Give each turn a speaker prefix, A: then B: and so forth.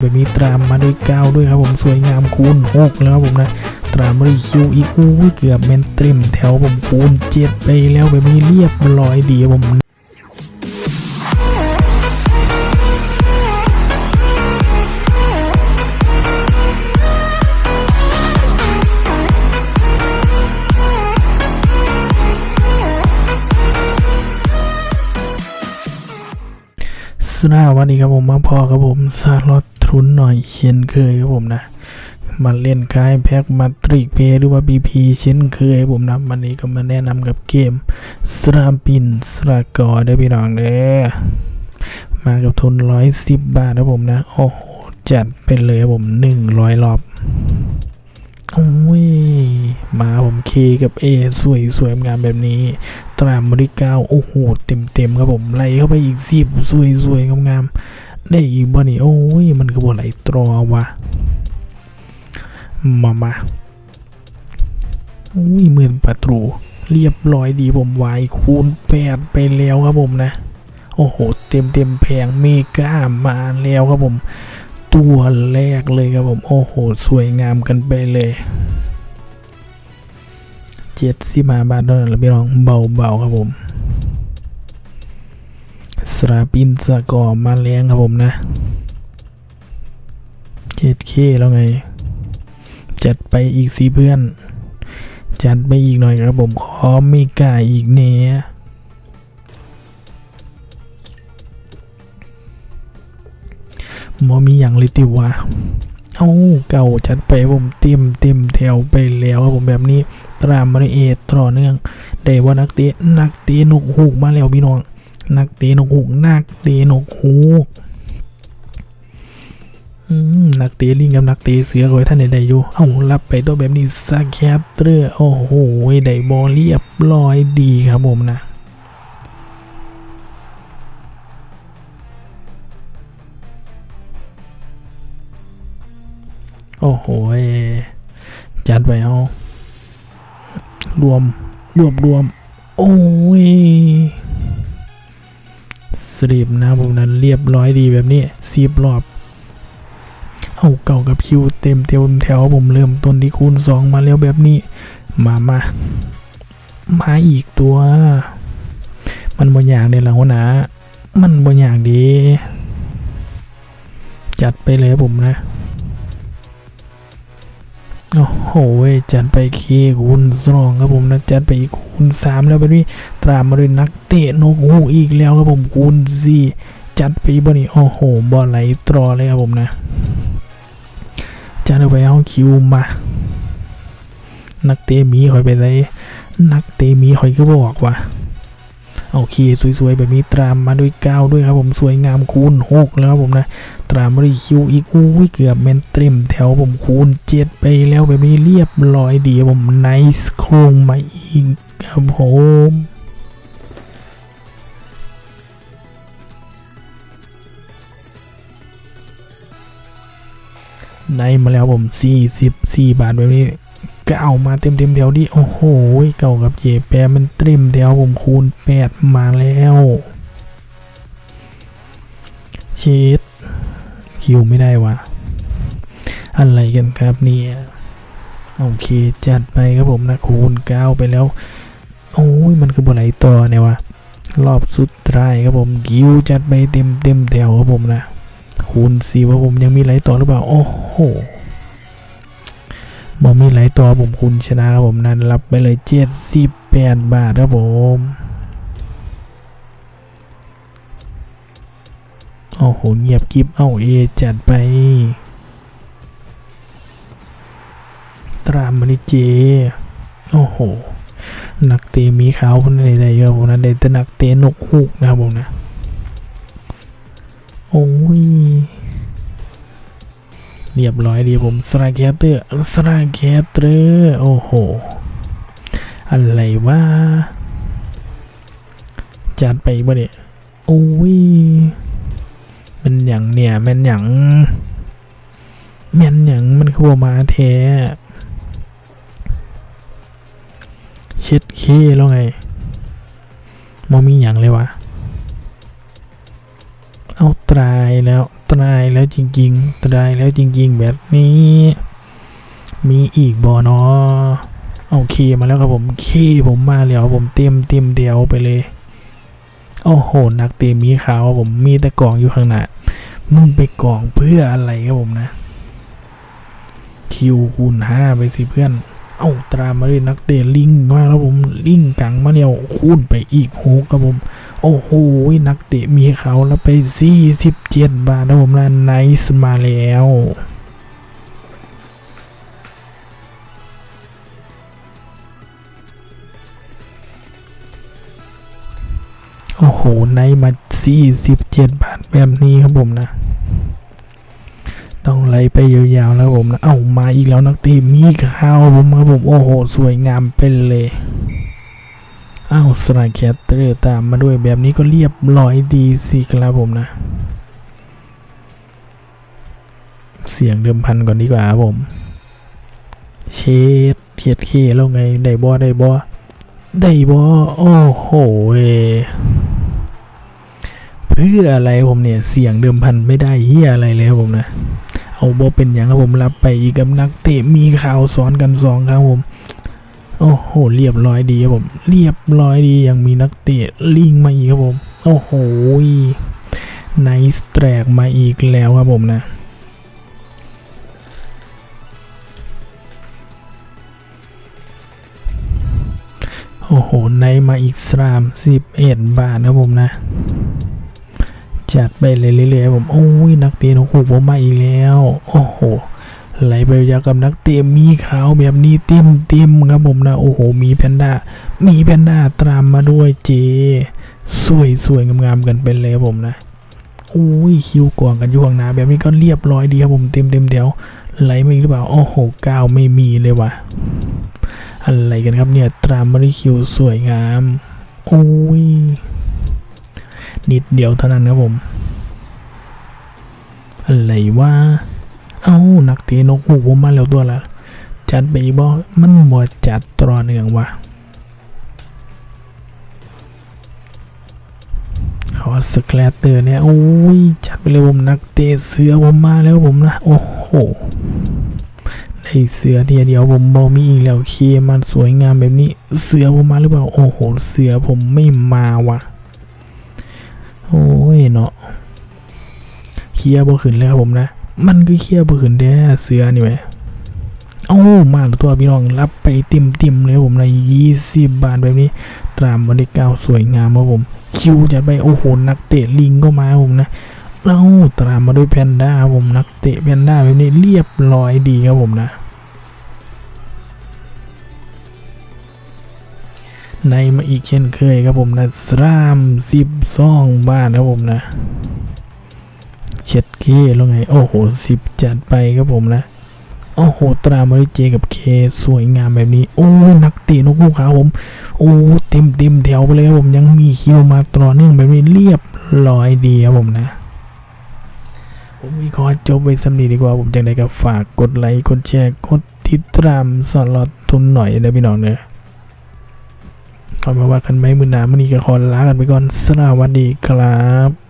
A: แบบนี้ตามมาด้วยเก้าด้วยครับผมสวยงามคูณหกแล้วครับผมนะตามมาด้วยคิวอีกอู้เกือบเมนเต็มแถวผมคูณเจ็ดไปแล้วแบบนี้เรียบร้อยดีครับผมสนาวันนี้ครับผมมาพอครับผมซาลอต ทุนหน่อยเช่นเคยครับผมนะมาเล่นคล้ายแพ็กมาตริกเพย์หรือว่า BP เช่นเคยผมนะวันนี้ก็มาแนะนำกับเกมสราปินสรากอได้พี่น้องเด้อมากับทุนร้อยสิบบาทครับผมนะ โอ้โห จัดไปเลยผมหนึ่งร้อยรอบโอ้ยมาผมเคกับ A สวยสวยงามแบบนี้ ตรามบริกาโอ้โห เต็มเต็มๆครับผมไล่เข้าไปอีกสิบสวยสวยงามๆ ได้อีกบ่นี่โอ้ย มันก็บ่ไหลตรอวะมามาอุ้ยหมื่นประตูเรียบร้อยดีผมวายคูณแปดไปแล้วครับผมนะ โอ้โห เต็มเต็มแพงเมกามาแล้วครับผม ตัวแรกเลยครับผม โอ้โห สวยงามกันไปเลยเจ็ดสิบห้าบาทเท่านั้นแหละพี่น้องเบาๆครับผม สราปินสกอร์มาแรงครับผมนะเจ็ดเคแล้วไง จัดไปอีกสีเพื่อน จัดไปอีกหน่อยครับผม ขอมีกาอีกเนี้ยมอมีอย่างลยติวะเอ้าเก่าจัดไปผมเต็มเต็มแถวไปแล้วครับผมแบบนี้ ตรามมาเอตต่อเนื่อง ได้ว่านักเตะนักเตะนกฮูกมาแล้วพี่น้อง นักเตะนกฮูกนักเตะนกฮูกอืมนักเตะลิงกับนักเตะเสือคอยท่านใดๆอยู่ เอ้ารับไปตัวแบบนี้สแคตเตอร์โอ้โหได้บอลเรียบร้อยดีครับผมนะโอ้โห จัดไปเอารวม รวบรวม โอ้ย สรีบนะผมนั้นเรียบร้อยดีแบบนี้สีบรอบ เอาเก่ากับคิวเต็มเต็มแถวผมเริ่มต้นที่คูณสองมาแล้วแบบนี้ มามามาอีกตัว มันบนอย่างเดียวละหัวหนามันบนอย่างดี จัดไปเลยผมนะ โอ้โหเวจัดไปเคคูณสองครับผมนะจัดไปอีกคูณสามแล้วแบบนี้ตามมาด้วยนักเตะนกฮูกอีกแล้วครับผมคูณสี่จัดไปบ่นี่โอ้โหบอลไหลตรอเลยครับผมนะจัดไปเอาคิวมา นักเตะมีคอยไปเลยนักเตะมีคอยก็บอกว่าโอเคสวยๆแบบนี้ตามมาด้วยเก้าด้วยครับผมสวยงามคูณหกแล้วครับผมนะ ตรามรีคิวอีกอู้ยเกือบเมนเต็มแถวผมคูณเจ็ดไปแล้วแบบนี้เรียบร้อยดีผมไนส์โครงมาอีกครับผมได้มาแล้วผม44บาทแบบนี้ก็เอามาเต็มเต็มแถวดิโอ้โหเก่ากับเจแปรมันเต็มแถวผมคูณ 8 มาแล้วเชด คิวไม่ได้วะอะไรกันครับเนี่ยโอเคจัดไปครับผมนะคูณเก้าไปแล้วโอ้ยมันคือบไหลต่อเนี่ยวะรอบสุดท้ายครับผมคิวจัดไปเต็มเต็มแถวครับผมนะคูณสี่ว่าผมยังมีไหลต่อหรือเปล่าโอ้โหบอมีไหลต่อผมคูณชนะครับผมนั้นรับไปเลยเจ็ดสิบแปดบาทครับผม โอ้โห เงียบกิฟเอาเอจัดไป ตรามมานิเจ โอ้โห นักเตะมีขาวคนใดๆเยอะผมนะได้แต่นักเตะนกฮูกนะครับผมนะ โอ้ย เรียบร้อยดีผมสราแคเตอร์สราแคเตอร์โอ้โห อะไรวะจัดไปบ่เนี่ย โอ้ย มันอย่างเนี่ยแมันอย่างแม่นอย่างมันคือมาแท้เช็ดเคแล้วไงมอมีอย่างเลยวะเอาตรายแล้วตรายแล้วจริงๆ ตรายแล้วจริง ๆ แบบนี้ มีอีกบอนอเอาเคมาแล้วครับผมเคผมมาแล้วผมเต็มเต็มเดียวไปเลย โอ้โหนักเตะมีขาวผมมีแต่กองอยู่ข้างหน้ามึงไปกองเพื่ออะไรครับผมนะ คิวคูณห้าไปสิเพื่อน เอาตรามาเลยนักเตะลิงมาแล้วผมลิงกังมาเนี่ยคูณไปอีกหกครับผม โอ้โหนักเตะมีเขาแล้วไปสี่สิบเจ็ดบาทนะผมนะไนส์มาแล้ว โอ้โหไนมาสี่สิบเจ็ดบาทแบบนี้ครับผมนะ ต้องไล่ไปยาวๆแล้วผมนะเอ้ามาอีกแล้วนักเตะมีข้าวผมครับผมโอ้โห สวยงามเป็นเลยเอ้าสไลด์แคตเตอร์ตามมาด้วยแบบนี้ก็เรียบร้อยดีสิครับผมนะ เสียงเดิมพันก่อนดีกว่าครับผม เชดเขียดเคแล้วไง ได้บอได้บอได้บอโอ้โหเเพื่ออะไรผมเนี่ยเสี่ยงเดิมพันไม่ได้เฮียอะไรเลยครับผมนะ เอาบอเป็นอย่างครับผมรับไปอีกกับนักเตะมีข่าวซ้อนกันสองครับผมโอ้โหเรียบร้อยดีครับผม เรียบร้อยดียังมีนักเตะลิงมาอีกครับผมโอ้โหไนส์แตกมาอีกแล้วครับผมนะโอ้โหไนมาอีกสามสิบเอ็ดบาทครับผมนะ จัดไปเลยเรื่อยๆผมโอ้ยนักเตะโอ้โหผมมาอีกแล้ว โอ้โหไหลไปยาวกับนักเตะมีขาวแบบนี้เต็มเต็มครับผมนะโอ้โห มีแพนด้ามีแพนด้าตามมาด้วยเจสวยสวยๆงามๆกันเป็นเลยครับผมนะโอ้ยคิวกวางกันอยู่ข้างหน้าแบบนี้ก็เรียบร้อยดีครับผมเต็มเต็มเดียวไหลมาอีกหรือเปล่าโอ้โหก้าวไม่มีเลยว่ะอะไรกันครับเนี่ยตรามมาริคิวสวยงามโอ้ย นิดเดียวเท่านั้นครับผม อะไรวะเอ้านักเตะนกหูผมมาแล้วตัวละ จัดไปอีกบ่มันบ่จัดตรอเนืองวะขอสแคลเตอร์เนี่ย โอ้ย จัดไปเลยผมนักเตะเสือผมมาแล้วผมนะ โอ้โหได้เสือเทียเดียวผมบอมีอีกแล้วเคมันสวยงามแบบนี้ เสือผมมาหรือเปล่า โอ้โห เสือผมไม่มาว่ะ โอ้ยเนาะเคลียร์บ่ขึ้นเลยครับผมนะ มันคือเคลียร์บ่ขึ้นแด้เสือนี่ไหมโอ้มาแล้วตัวพี่น้องรับไปติ่มติมเลยครับผมในยี่สิบบาทแบบนี้ตรามบริกาวสวยงามครับผม คิวจัดไปโอ้โหนักเตะลิงก็มาครับผมนะเราตรามมาด้วยแพนด้าครับผมนักเตะแพนด้าแบบนี้เรียบร้อยดีครับผมนะ ในมาอีกเช่นเคยครับผมนะสามสิบสองบ้าทครับผมนะเช็ดเคแล้วไง โอ้โหสิบจัดไปครับผมนะ โอ้โห ตรามาด้วยเจกับเคสวยงามแบบนี้ โอ้ยนักเตะนกคู่ขาวผม โอ้เต็มเต็มแถวไปเลยครับผมยังมีคิวมาต่อเนื่องแบบนี้เรียบร้อยดีครับผมนะผมมีขอจบไว้สำนีดีกว่าผมจังไดก็ฝากกดไลค์กดแชร์กดติดตามสอนลอดทุนหน่อยนะพี่น้องเนอะ ก่อนมาว่ากันไหมมือหนามันนี้ก็ขอลากันไปก่อนสวัสดีครับ